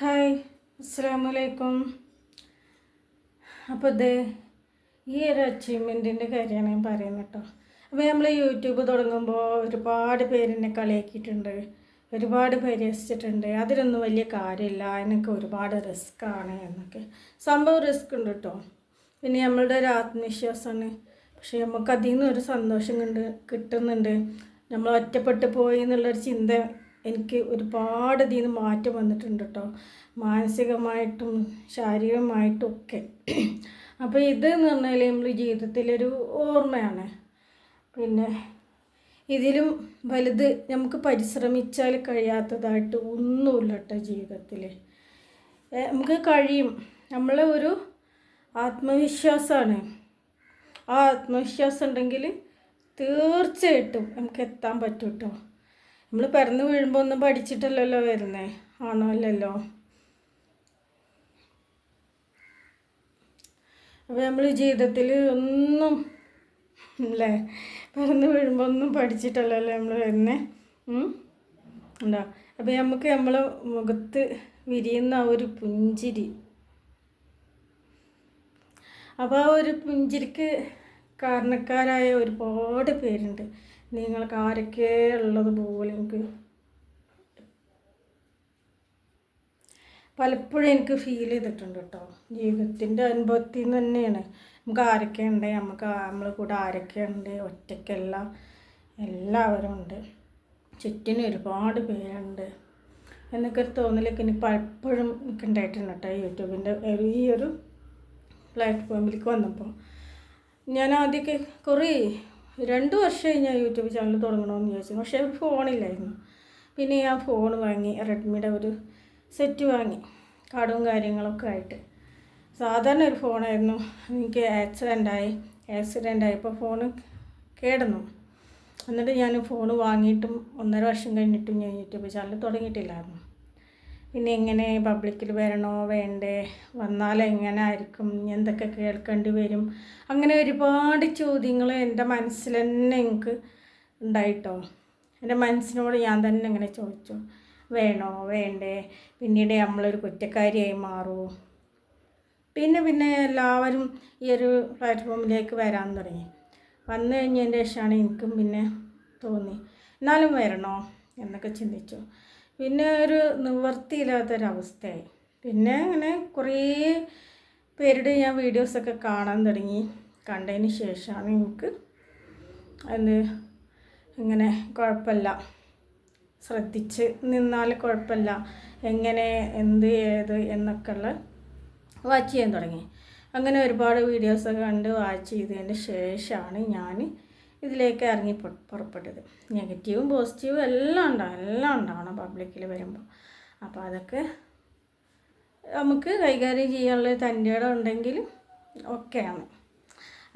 Hi അസ്സാമലൈക്കും അപ്പോൾ ഇത് ഈ ഒരു അച്ചീവ്മെന്റിന്റെ കാര്യമാണ് ഞാൻ പറയുന്നത് കേട്ടോ അപ്പോൾ നമ്മൾ യൂട്യൂബ് തുടങ്ങുമ്പോൾ ഒരുപാട് പേരെന്നെ കളിയാക്കിയിട്ടുണ്ട്. ഒരുപാട് പരിഹസിച്ചിട്ടുണ്ട് അതിലൊന്നും വലിയ കാര്യമില്ല. അതിനൊക്കെ ഒരുപാട് റിസ്ക്കാണ് എന്നൊക്കെ. സംഭവം റിസ്ക് ഉണ്ട് കേട്ടോ പിന്നെ നമ്മളുടെ ഒരു ആത്മവിശ്വാസമാണ്. പക്ഷേ നമുക്ക് അതിൽ നിന്ന് ഒരു സന്തോഷം കണ്ട് കിട്ടുന്നുണ്ട്. നമ്മൾ ഒറ്റപ്പെട്ടു പോയി എന്നുള്ളൊരു ചിന്ത എനിക്ക് ഒരുപാട് ഇതിൽ നിന്ന് മാറ്റം വന്നിട്ടുണ്ട് കേട്ടോ മാനസികമായിട്ടും ശാരീരികമായിട്ടും ഒക്കെ അപ്പോൾ ഇത് എന്ന് പറഞ്ഞാൽ നമ്മൾ ജീവിതത്തിലൊരു ഓർമ്മയാണ്. പിന്നെ ഇതിലും വലുത് നമുക്ക് പരിശ്രമിച്ചാൽ കഴിയാത്തതായിട്ട് ഒന്നുമില്ല കേട്ടോ ജീവിതത്തിൽ നമുക്ക് കഴിയും. നമ്മളെ ഒരു ആത്മവിശ്വാസമാണ് ആ ആത്മവിശ്വാസം ഉണ്ടെങ്കിൽ തീർച്ചയായിട്ടും നമുക്ക് എത്താൻ പറ്റും കേട്ടോ നമ്മൾ പിറന്നു വീഴുമ്പോൾ ഒന്നും പഠിച്ചിട്ടല്ലല്ലോ വരുന്നേ. ആണോ അല്ലല്ലോ? അപ്പോൾ നമ്മൾ ജീവിതത്തിൽ ഒന്നും അല്ലേ പിറന്നു വീഴുമ്പോൾ ഒന്നും പഠിച്ചിട്ടല്ലല്ലോ നമ്മൾ വരുന്നേ. ഉണ്ടോ? അപ്പോൾ നമുക്ക് നമ്മളെ മുഖത്ത് വിരിയുന്ന ആ ഒരു പുഞ്ചിരി. അപ്പോൾ ആ ഒരു പുഞ്ചിരിക്ക് കാരണക്കാരായ ഒരുപാട് പേരുണ്ട്. നിങ്ങൾക്ക് ആരൊക്കെ ഉള്ളത് പോലെ എനിക്ക് പലപ്പോഴും എനിക്ക് ഫീൽ ചെയ്തിട്ടുണ്ട് കേട്ടോ. ജീവിതത്തിന്റെ അനുഭവത്തിൽ നിന്ന് തന്നെയാണ്. നമുക്ക് ആരൊക്കെ ഉണ്ട്? നമുക്ക് നമ്മളെ കൂടെ ആരൊക്കെ ഉണ്ട്? ഒറ്റയ്ക്കല്ല. എല്ലാവരും ഉണ്ട്. ചുറ്റിന് ഒരുപാട് പേരുണ്ട്. എന്നൊക്കെ ഒരു തോന്നലൊക്കെ എനിക്ക് പലപ്പോഴും എനിക്ക് ഉണ്ടായിട്ടുണ്ട് കേട്ടോ യൂട്യൂബിന്റെ ഈ ഒരു പ്ലാറ്റ്ഫോമിലേക്ക് വന്നപ്പോൾ ഞാൻ ആദ്യമൊക്കെ കുറേ രണ്ട് വർഷമായി ഞാൻ യൂട്യൂബ് ചാനൽ തുടങ്ങണമെന്ന് ചോദിച്ചു പക്ഷേ ഒരു ഫോണില്ലായിരുന്നു പിന്നെ ഞാൻ ഫോൺ വാങ്ങി റെഡ്മിയുടെ ഒരു സെറ്റ് വാങ്ങി. കാർഡും കാര്യങ്ങളൊക്കെ ആയിട്ട്. സാധാരണ ഒരു ഫോണായിരുന്നു എനിക്ക് ആക്സിഡന്റായി ആക്സിഡന്റ് ആയപ്പോൾ ഫോൺ കേടന്നു. എന്നിട്ട് ഞാൻ ഫോൺ വാങ്ങിയിട്ടും ഒന്നര വർഷം കഴിഞ്ഞിട്ടും ഞാൻ യൂട്യൂബ് ചാനൽ തുടങ്ങിയിട്ടില്ലായിരുന്നു. പിന്നെ എങ്ങനെ പബ്ലിക്കിൽ വരണോ വേണ്ടേ? വന്നാൽ എങ്ങനെ ആയിരിക്കും എന്തൊക്കെ കേൾക്കേണ്ടി വരും? അങ്ങനെ ഒരുപാട് ചോദ്യങ്ങൾ എന്റെ മനസ്സിൽ തന്നെ എനിക്ക് ഉണ്ടായിട്ടോ. എന്റെ മനസ്സിനോട് ഞാൻ തന്നെ ഇങ്ങനെ ചോദിച്ചു. വേണോ വേണ്ടേ? പിന്നീട് നമ്മളൊരു കുറ്റക്കാരിയായി മാറുമോ പിന്നെ പിന്നെ എല്ലാവരും ഈ ഒരു പ്ലാറ്റ്ഫോമിലേക്ക് വരാൻ തുടങ്ങി. വന്നു കഴിഞ്ഞതിന്റെ ശേഷമാണ് എനിക്കും പിന്നെ തോന്നി. എന്നാലും വരണോ എന്നൊക്കെ ചിന്തിച്ചു. പിന്നെ ഒരു നിവൃത്തിയില്ലാത്തൊരവസ്ഥയായി പിന്നെ അങ്ങനെ കുറേ പേരുടെ ഞാൻ വീഡിയോസൊക്കെ കാണാൻ തുടങ്ങി. കണ്ടതിന് ശേഷമാണ് എനിക്ക് അത് ഇങ്ങനെ കുഴപ്പമില്ല. ശ്രദ്ധിച്ച് നിന്നാൽ കുഴപ്പമില്ല. എങ്ങനെ എന്ത് ഏത് എന്നൊക്കെയുള്ള വാച്ച് ചെയ്യാൻ തുടങ്ങി. അങ്ങനെ ഒരുപാട് വീഡിയോസൊക്കെ കണ്ട് വാച്ച് ചെയ്തതിന് ശേഷമാണ് ഞാൻ ഇതിലേക്ക് ഇറങ്ങി പുറ- പുറപ്പെട്ടത്. നെഗറ്റീവും പോസിറ്റീവും എല്ലാം ഉണ്ടാവും എല്ലാം ഉണ്ടാവണം പബ്ലിക്കിൽ വരുമ്പോൾ അപ്പോൾ അതൊക്കെ നമുക്ക് കൈകാര്യം ചെയ്യാനുള്ള തന്റെ ഇടം ഉണ്ടെങ്കിൽ ഒക്കെയാണ്.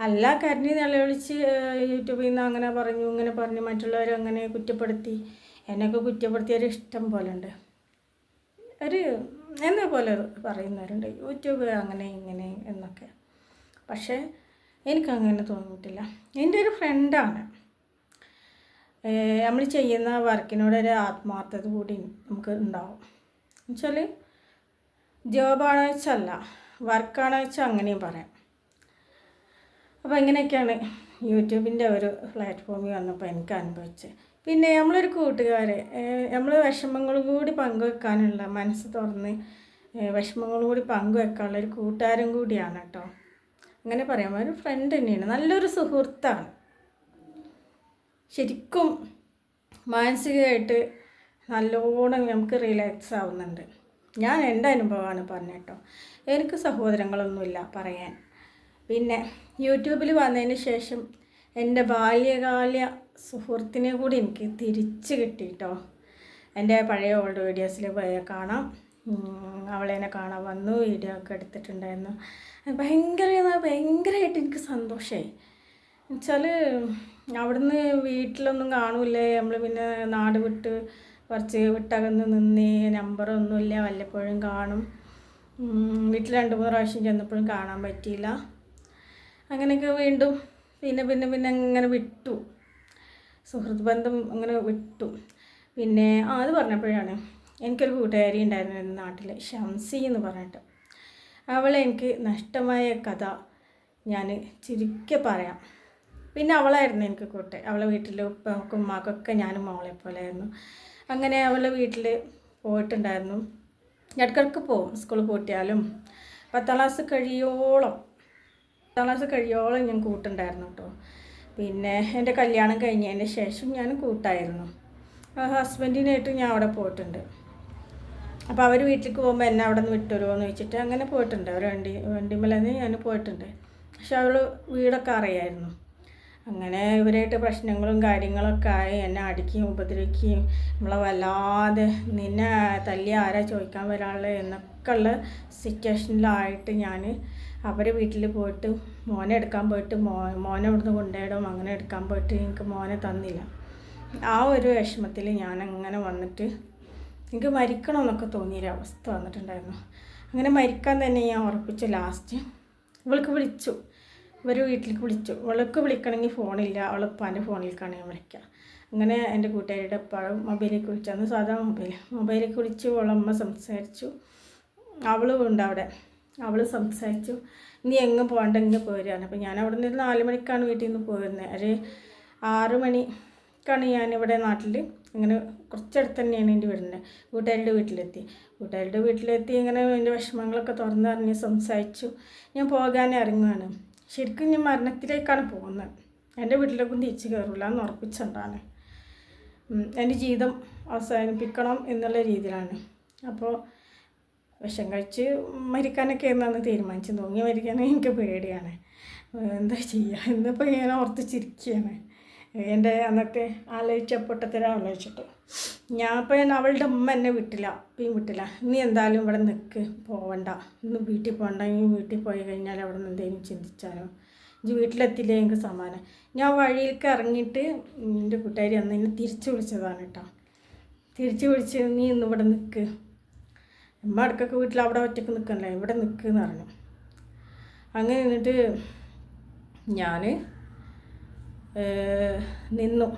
അല്ല കരഞ്ഞ് നിലവിളിച്ച് യൂട്യൂബിൽ നിന്ന് അങ്ങനെ പറഞ്ഞു ഇങ്ങനെ പറഞ്ഞു മറ്റുള്ളവരെ അങ്ങനെ കുറ്റപ്പെടുത്തി എന്നൊക്കെ കുറ്റപ്പെടുത്തിയൊരു ഇഷ്ടം പോലെ ഉണ്ട്. ഒരു എന്നെ പോലെ പറയുന്നവരുണ്ട്. യൂട്യൂബ് അങ്ങനെ ഇങ്ങനെ എന്നൊക്കെ. പക്ഷേ എനിക്കങ്ങനെ തോന്നിയിട്ടില്ല. എന്റെ ഒരു ഫ്രണ്ടാണ് നമ്മൾ ചെയ്യുന്ന വർക്കിനോടൊരു ആത്മാർത്ഥത കൂടി നമുക്ക് ഉണ്ടാവും. എന്നുവെച്ചാൽ ജോബാണോ വെച്ചല്ല വർക്കാണോ വെച്ചാൽ അങ്ങനെയും പറയാം. അപ്പോൾ ഇങ്ങനെയൊക്കെയാണ് യൂട്യൂബിന്റെ ഒരു പ്ലാറ്റ്ഫോമിൽ വന്നപ്പോൾ എനിക്ക് അനുഭവിച്ചത്. പിന്നെ നമ്മളൊരു കൂട്ടുകാരെ നമ്മൾ വിഷമങ്ങളും കൂടി പങ്കുവെക്കാനുള്ള മനസ്സ് തുറന്ന് വിഷമങ്ങൾ കൂടി പങ്കുവെക്കാനുള്ള ഒരു കൂട്ടുകാരും കൂടിയാണ് കേട്ടോ. അങ്ങനെ പറയാം. ഒരു ഫ്രണ്ട് തന്നെയാണ്. നല്ലൊരു സുഹൃത്താണ്. ശരിക്കും മാനസികമായിട്ട് നല്ലോണം നമുക്ക് റിലാക്സ് ആവുന്നുണ്ട്. ഞാൻ എന്റെ അനുഭവമാണ് പറഞ്ഞിട്ടോ എനിക്ക് സഹോദരങ്ങളൊന്നുമില്ല പറയാൻ. പിന്നെ യൂട്യൂബിൽ വന്നതിന് ശേഷം എന്റെ ബാല്യകാല സുഹൃത്തിനെ കൂടി എനിക്ക് തിരിച്ച് കിട്ടി കേട്ടോ. എന്റെ പഴയ ഓൾഡ് വീഡിയോസിൽ പോയ കാണാം. അവളെന്നെ കാണാൻ വന്നു വീഡിയോ ഒക്കെ എടുത്തിട്ടുണ്ടായിരുന്നു. ഭയങ്കര ഭയങ്കരമായിട്ട് എനിക്ക് സന്തോഷമായി എന്നുവെച്ചാൽ അവിടുന്ന് വീട്ടിലൊന്നും കാണൂലേ നമ്മൾ പിന്നെ നാട് വിട്ട് കുറച്ച് വിട്ടകന്ന് നിന്ന് നമ്പറൊന്നുമില്ല. വല്ലപ്പോഴും കാണും. വീട്ടിൽ രണ്ട് മൂന്ന് പ്രാവശ്യം ചെന്നപ്പോഴും കാണാൻ പറ്റിയില്ല. അങ്ങനെയൊക്കെ വീണ്ടും പിന്നെ പിന്നെ പിന്നെ അങ്ങനെ വിട്ടു. സുഹൃത്ത് ബന്ധം അങ്ങനെ വിട്ടു. പിന്നെ അത് പറഞ്ഞപ്പോഴാണ് എനിക്കൊരു കൂട്ടുകാരി ഉണ്ടായിരുന്നു നാട്ടിൽ ഷംസി എന്ന് പറഞ്ഞിട്ട്. അവളെ എനിക്ക് നഷ്ടമായ കഥ ഞാൻ ചുരുക്കി പറയാം. പിന്നെ അവളായിരുന്നു എനിക്ക് കൂട്ട്. അവളെ വീട്ടിൽ ഉപ്പക്കും ഉമ്മാക്കൊക്കെ ഞാനും മോളെ പോലെയായിരുന്നു. അങ്ങനെ അവളെ വീട്ടിൽ പോയിട്ടുണ്ടായിരുന്നു. ഇടയ്ക്കിടയ്ക്ക് പോവും. സ്കൂളിൽ പൂട്ടിയാലും പത്താം ക്ലാസ് കഴിയോളം പത്താം ക്ലാസ് കഴിയോളം ഞാൻ കൂട്ടുണ്ടായിരുന്നു കേട്ടോ. പിന്നെ എന്റെ കല്യാണം കഴിഞ്ഞതിന് ശേഷം ഞാൻ കൂട്ടായിരുന്നു. ഹസ്ബൻഡിനായിട്ട് ഞാൻ അവിടെ പോയിട്ടുണ്ട്. അപ്പോൾ അവർ വീട്ടിലേക്ക് പോകുമ്പോൾ എന്നെ അവിടെ നിന്ന് വിട്ടുവരുമോ എന്ന് വെച്ചിട്ട് അങ്ങനെ പോയിട്ടുണ്ട്. അവർ വണ്ടി വണ്ടിമലന്ന് ഞാൻ പോയിട്ടുണ്ട്. പക്ഷെ അവൾ വീടൊക്കെ അറിയായിരുന്നു. അങ്ങനെ ഇവരായിട്ട് പ്രശ്നങ്ങളും കാര്യങ്ങളൊക്കെ ആയി എന്നെ അടിക്കുകയും ഉപദ്രവിക്കുകയും നമ്മളെ വല്ലാതെ നിന്നെ തല്ലി ആരാ ചോദിക്കാൻ വരാനുള്ളത് എന്നൊക്കെ ഉള്ള സിറ്റുവേഷനിലായിട്ട് ഞാൻ അവരെ വീട്ടിൽ പോയിട്ട് മോനെ എടുക്കാൻ പോയിട്ട് മോ മോനെ ഇവിടുന്ന് കൊണ്ടുപോയിടും. അങ്ങനെ എടുക്കാൻ പോയിട്ട് എനിക്ക് മോനെ തന്നില്ല. ആ ഒരു വിഷമത്തിൽ ഞാൻ അങ്ങനെ വന്നിട്ട് എനിക്ക് മരിക്കണമെന്നൊക്കെ തോന്നിയൊരവസ്ഥ വന്നിട്ടുണ്ടായിരുന്നു. അങ്ങനെ മരിക്കാൻ തന്നെ ഞാൻ ഉറപ്പിച്ചു ലാസ്റ്റ്. ഇവൾക്ക് വിളിച്ചു. ഇവർ വീട്ടിലേക്ക് വിളിച്ചു. ഇവൾക്ക് വിളിക്കണമെങ്കിൽ ഫോണില്ല. അവൾ ഉപ്പാന്റെ ഫോണിലേക്കാണ് ഞാൻ വിളിക്കുക. അങ്ങനെ എന്റെ കൂട്ടുകാരിയുടെ എപ്പോഴും മൊബൈലിലേക്ക് വിളിച്ചു. സാധാ മൊബൈൽ മൊബൈലിലേക്ക് വിളിച്ചു അവളമ്മ സംസാരിച്ചു. അവളും ഉണ്ട് അവിടെ. അവൾ സംസാരിച്ചു. നീ എങ്ങ് പോകണ്ട ഇങ്ങ് പോരുകയാണ് അപ്പോൾ ഞാൻ അവിടെ നിന്ന് നാല് മണിക്കാണ് വീട്ടിൽ നിന്ന് പോരുന്നത് ഒരു ആറ് മണിക്കാണ് ഞാനിവിടെ നാട്ടിൽ ഇങ്ങനെ കുറച്ചടുത്ത് തന്നെയാണ് എന്റെ വീടിന്റെ. കൂട്ടുകാരുടെ വീട്ടിലെത്തി. കൂട്ടുകാരുടെ വീട്ടിലെത്തി ഇങ്ങനെ എന്റെ വിഷമങ്ങളൊക്കെ തുറന്നറിഞ്ഞ് സംസാരിച്ചു. ഞാൻ പോകാൻ ഇറങ്ങുകയാണ് ശരിക്കും ഞാൻ മരണത്തിലേക്കാണ് പോകുന്നത്. എന്റെ വീട്ടിലേക്കും തിരിച്ച് കയറില്ല എന്ന് ഉറപ്പിച്ചുകൊണ്ടാണ്. എന്റെ ജീവിതം അവസാനിപ്പിക്കണം എന്നുള്ള രീതിയിലാണ്. അപ്പോൾ വിഷം കഴിച്ച് മരിക്കാനൊക്കെ എന്നാണ് തീരുമാനിച്ചു. നോങ്ങി മരിക്കാനും എനിക്ക് പേടിയാണ്. എന്താ ചെയ്യുക എന്നിപ്പോൾ ഇങ്ങനെ ഓർത്ത് ചിരിക്കുകയാണ് എന്റെ അന്നത്തെ ആലോചിച്ച ആലോചിച്ചിട്ട്. ഞാൻ അപ്പം അവളുടെ ഉമ്മ എന്നെ വിട്ടില്ല അപ്പം വിട്ടില്ല. നീ എന്തായാലും ഇവിടെ നിൽക്ക് പോവണ്ട. ഇന്ന് വീട്ടിൽ പോകണ്ടെങ്കിൽ വീട്ടിൽ പോയി കഴിഞ്ഞാൽ അവിടെ നിന്ന് എന്തെങ്കിലും ചിന്തിച്ചാലോ? ഇനി വീട്ടിലെത്തില്ലേ എനിക്ക് സമാനം ഞാൻ വഴിയിലേക്ക് ഇറങ്ങിയിട്ട് എന്റെ കൂട്ടുകാരി അന്ന് എന്നെ തിരിച്ചു വിളിച്ചതാണ് കേട്ടോ. തിരിച്ചു വിളിച്ച് നീ ഇന്ന് ഇവിടെ നിൽക്ക്. അമ്മ അടുക്കൊക്കെ വീട്ടിൽ അവിടെ ഒറ്റയ്ക്ക് നിൽക്കണല്ലേ? ഇവിടെ നിൽക്കുന്ന് പറഞ്ഞു. അങ്ങനെ നിന്നിട്ട് ഞാൻ നിന്നു.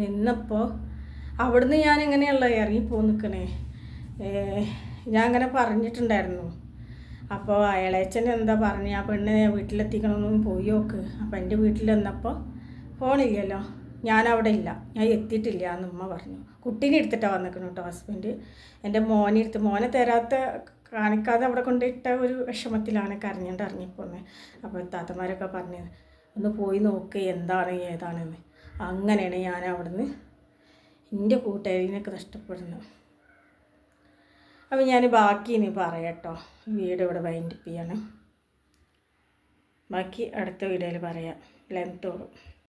നിന്നപ്പോൾ അവിടുന്ന് ഞാൻ ഇങ്ങനെയുള്ള ഇറങ്ങിപ്പോ നിൽക്കണേ ഞാൻ അങ്ങനെ പറഞ്ഞിട്ടുണ്ടായിരുന്നു. അപ്പോൾ അയളേച്ചൻ എന്താ പറഞ്ഞു? ആ പെണ്ണ് വീട്ടിലെത്തിക്കണമെന്ന് പോയി നോക്ക്. അപ്പോൾ എന്റെ വീട്ടിൽ വന്നപ്പോൾ ഫോണില്ലല്ലോ. ഞാൻ അവിടെ ഇല്ല ഞാൻ എത്തിയിട്ടില്ല എന്ന് ഉമ്മ പറഞ്ഞു. കുട്ടീനെ എടുത്തിട്ടാണ് വന്നിരിക്കണം കേട്ടോ ഹസ്ബൻഡ്. എന്റെ മോനെ എടുത്ത് മോനെ തരാത്ത കാണിക്കാതെ അവിടെ കൊണ്ടിട്ട ഒരു വിഷമത്തിലാണ് കരഞ്ഞിട്ട് ഇറങ്ങിപ്പോന്നെ. അപ്പോൾ താത്തമാരൊക്കെ പറഞ്ഞത് ഒന്ന് പോയി നോക്ക് എന്താണ് ഏതാണെന്ന്. അങ്ങനെയാണ് ഞാൻ അവിടുന്ന് എന്റെ കൂട്ടുകാരിനൊക്കെ നഷ്ടപ്പെടുന്നത്. അപ്പം ഞാൻ ബാക്കി ഇനി പറയാട്ടോ. വീട് ഇവിടെ വൈൻഡപ്പ് ചെയ്യണം. ബാക്കി അടുത്ത വീഡിയോയിൽ പറയാം. ലെങ്ത്തോടും